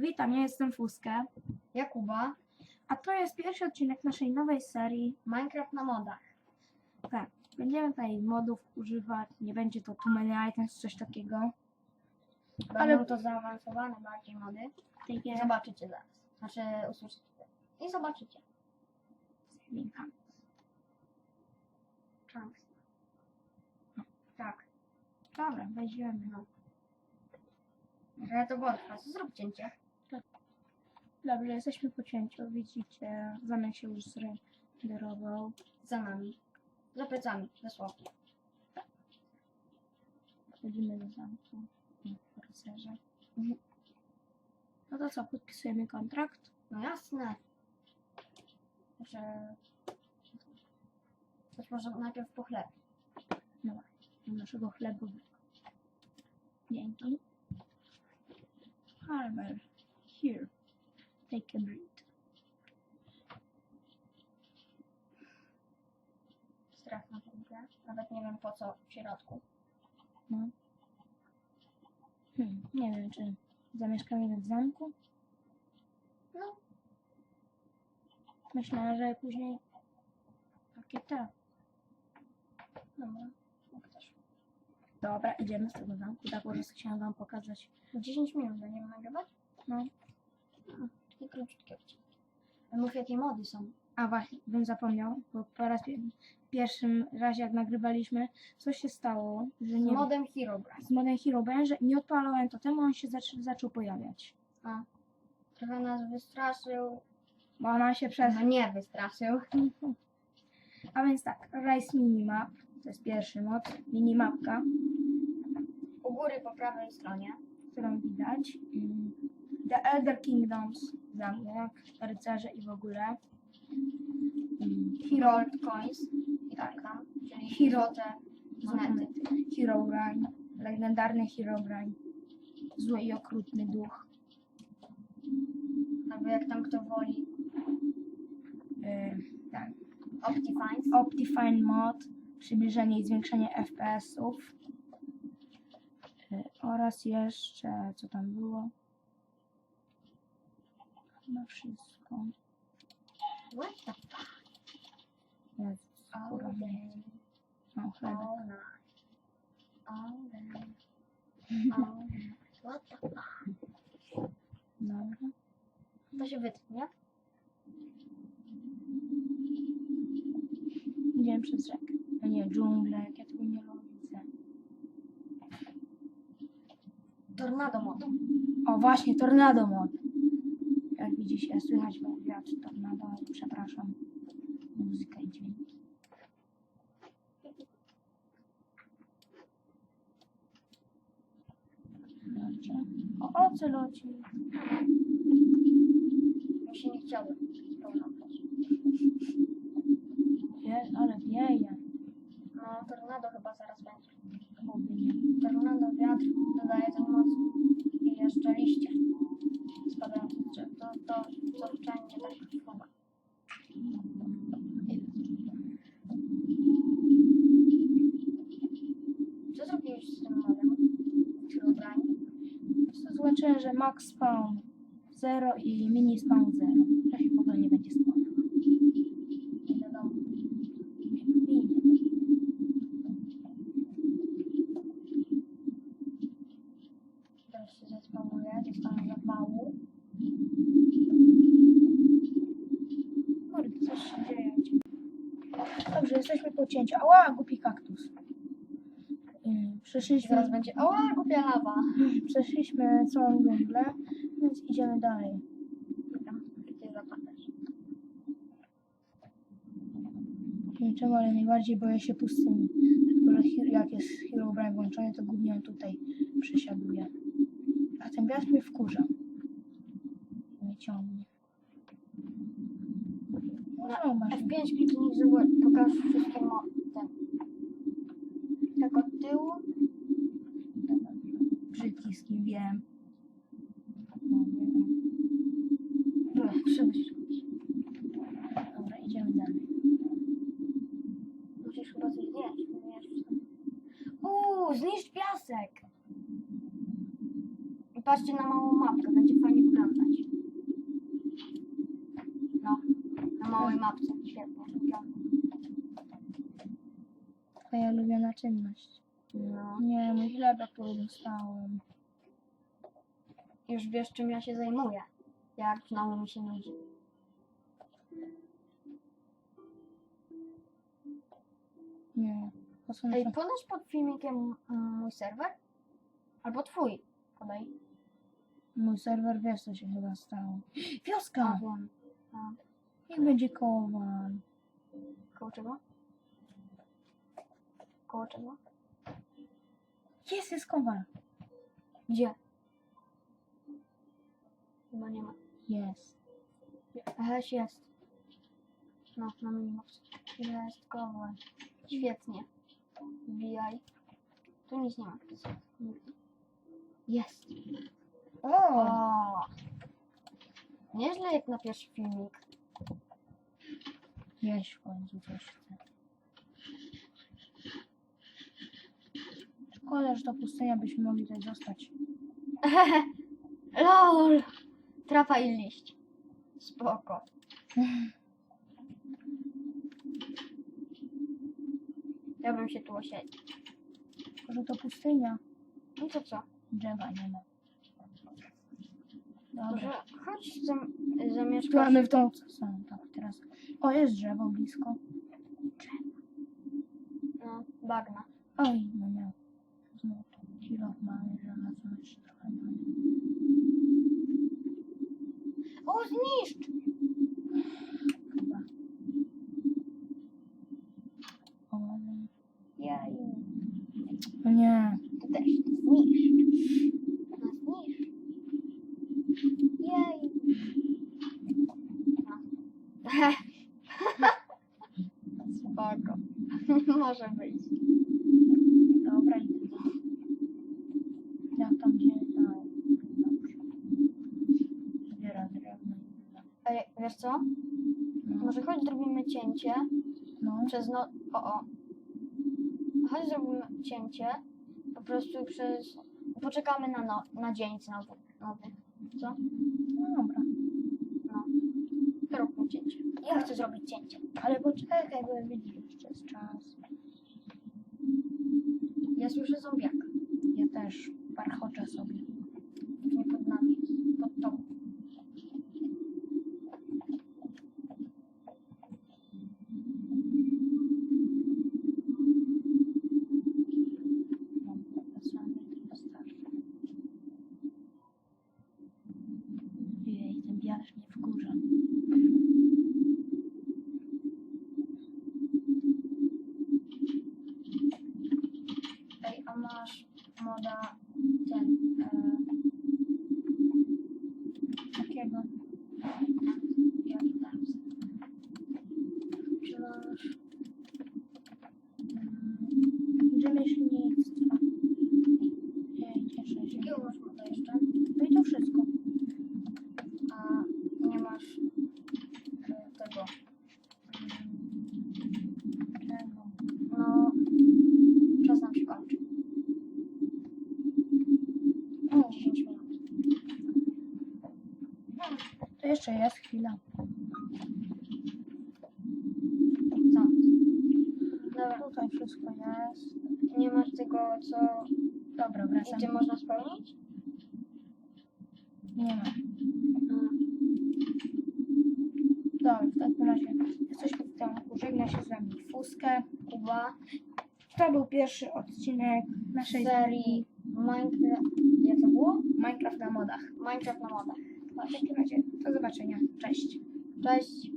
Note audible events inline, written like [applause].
Witam, ja jestem Fuskę, Jakuba, a to jest pierwszy odcinek naszej nowej serii. Minecraft na modach. Tak, będziemy tutaj modów używać, nie będzie to too many items, coś takiego. Będą Ale- to zaawansowane bardziej mody. Takie Zobaczycie zaraz. Znaczy usłyszycie. I zobaczycie. linka. Chunks. Tak. Dobra, weźmiemy. No. Ale to było trwa. Zrób cięcie. Dobrze, jesteśmy po cięciu, widzicie, zamek się już zrenderował. Za nami. Za plecami. Dosłownie. Wchodzimy do zamku. Mhm. No to co, podpisujemy kontrakt? No jasne. Że... Coś może najpierw po chleb. No właśnie, do naszego chlebowego. Dzięki. Harbor. Here. Take a breath. Straszna piękna. Nawet nie wiem po co w środku. No. Hmm, nie wiem, czy zamieszkamy w zamku. No. Myślę, że później takie te. Dobra. Jak też. Dobra, idziemy z tego zamku. Tak prostu chciałam wam pokazać. 10 minut będziemy nagrywać? No. Takie króciutkie odcinki. Mów jakie mody są. A właśnie, bym zapomniał, bo po raz pi- pierwszym razie jak nagrywaliśmy, co się stało, że Z nie... modem Herobrine. z Modern Hero Branch, nie odpalałem totemu, on się zac- zaczął pojawiać. A. Trochę nas wystraszył. Bo ona się przez... No nie wystraszył. [laughs] A więc tak, Rise Minimap, to jest pierwszy mod, minimapka, U góry po prawej stronie. którą widać. Mm, The Elder Kingdoms, zamek, rycerze i w ogóle. Hero, Gold Coins. I tak tam. Czyli Hero. złote monety. Hero Brain, legendarny Hero Brain, zły i okrutny duch. Albo jak tam kto woli. Yy, tak. Optifines. Optifine Mod, przybliżenie i zwiększenie FPS-ów. Y, Oraz jeszcze, co tam było? Chyba wszystko. What the fuck? Jezus, All kurwa, day. Mam chlebek. All night. All day. [laughs] All night. What the fuck? Dobra. To się wytnie. Idziemy przez rzekę. No nie, dżunglę, jak ja tego nie lubię. Tornado mod. O, właśnie, tornado mod. Jak widzicie, słychać wiatr tornado, przepraszam. Muzyka i dźwięki. Dobrze. O, oceloci. Mi się nie chciało. Tornado. Wie, ale wieje. No, tornado chyba zaraz będzie. Nie. Tornado, wiatr dodaje ten moc i jeszcze liście spadają z drzew. To, to tak. Co zrobiłeś z tym modem? Herobrine? To zobaczyłem, że max spawn 0 i mini spawn coś się dzieje. Dobrze, jesteśmy po cięciu. Ała, głupi kaktus. Ym, Przeszliśmy, Zaraz będzie, o, głupia lawa. przeszliśmy całą dżunglę, więc idziemy dalej. Gdzie zapadasz. Niczego, ale najbardziej boję się pustyni. Tylko, że Hero- jak jest Hero Brain włączony, to głównie on tutaj przesiaduje. A ten wiatr mnie wkurza. Nie ciągnie. No, masz F5 kliknij, żeby pokaż wszystkie mo... ten. Tak od tyłu. kim wiem. Wiem. Ech, Przybysz. Dobra, idziemy dalej. Musisz chyba coś zdjąć. ponieważ Uuu, zniszcz piasek! Patrzcie na małą mapkę, będzie fajnie wyglądać. Minimapce. Świetnie. Twoja ulubiona czynność. No. Nie, mój chlebek, który dostałem. Już wiesz, czym ja się zajmuję. Jak znowu mi się nudzi. Nie. Są Ej, podasz pod filmikiem mm, mój serwer? Albo twój. Podaj. Mój serwer wiesz, co się chyba stało. A, Wioska! wiem. A, Niech będzie kowal. koło czego? Koło czego? Jest, jest kowal. Gdzie? Chyba nie ma. Jest. Heś jest. No, na minimapce. Jest kowal. Świetnie. Wbijaj. Tu nic nie ma. Jest. O! Nieźle jak na pierwszy filmik. Jeść w końcu coś chcę. Szkoda, że to pustynia byśmy mogli tutaj zostać. [laughs] LOL! Trafa i liść. Spoko. Ja bym się tu osiedlił. Tylko, że to pustynia. No to co? Drzewa nie ma. Dobra. chodź zam zamieszkać. Mamy w tą są tak teraz. O, jest drzewo blisko. No, bagna. Oj, no nie. Znowu Spoko. [laughs] Może być. Dobra, idę. Jak tam gdzie. Dobrze. Zbiera drewno. Ej, wiesz co? No, Może chodź zrobimy cięcie no. przez no... O, o. Chodź zrobimy cięcie. Po prostu przez... Poczekamy na, no... na dzień znowu. Nowy. Co? no dobra. No. Zróbmy cięcie. Ja chcę zrobić cięcie. Ale poczekaj, bo widzisz, jeszcze jest czas. Ja słyszę zombiaka. Ja też parchoczę sobie. Nie pod nami. Pod tobą. Ej, a masz moda ten... E, jeszcze jest chwila. Co? Dobra, Tutaj wszystko jest. nie masz tego, co... Dobra, wracam. Gdzie można spełnić? Nie ma. Dobra, w takim razie jesteśmy w domku. Żegna się z wami Fuskę. Kuba. To był pierwszy odcinek naszej serii Minecraft... Jak to było? Minecraft na modach. Minecraft na modach. W takim razie do zobaczenia. Cześć. Cześć.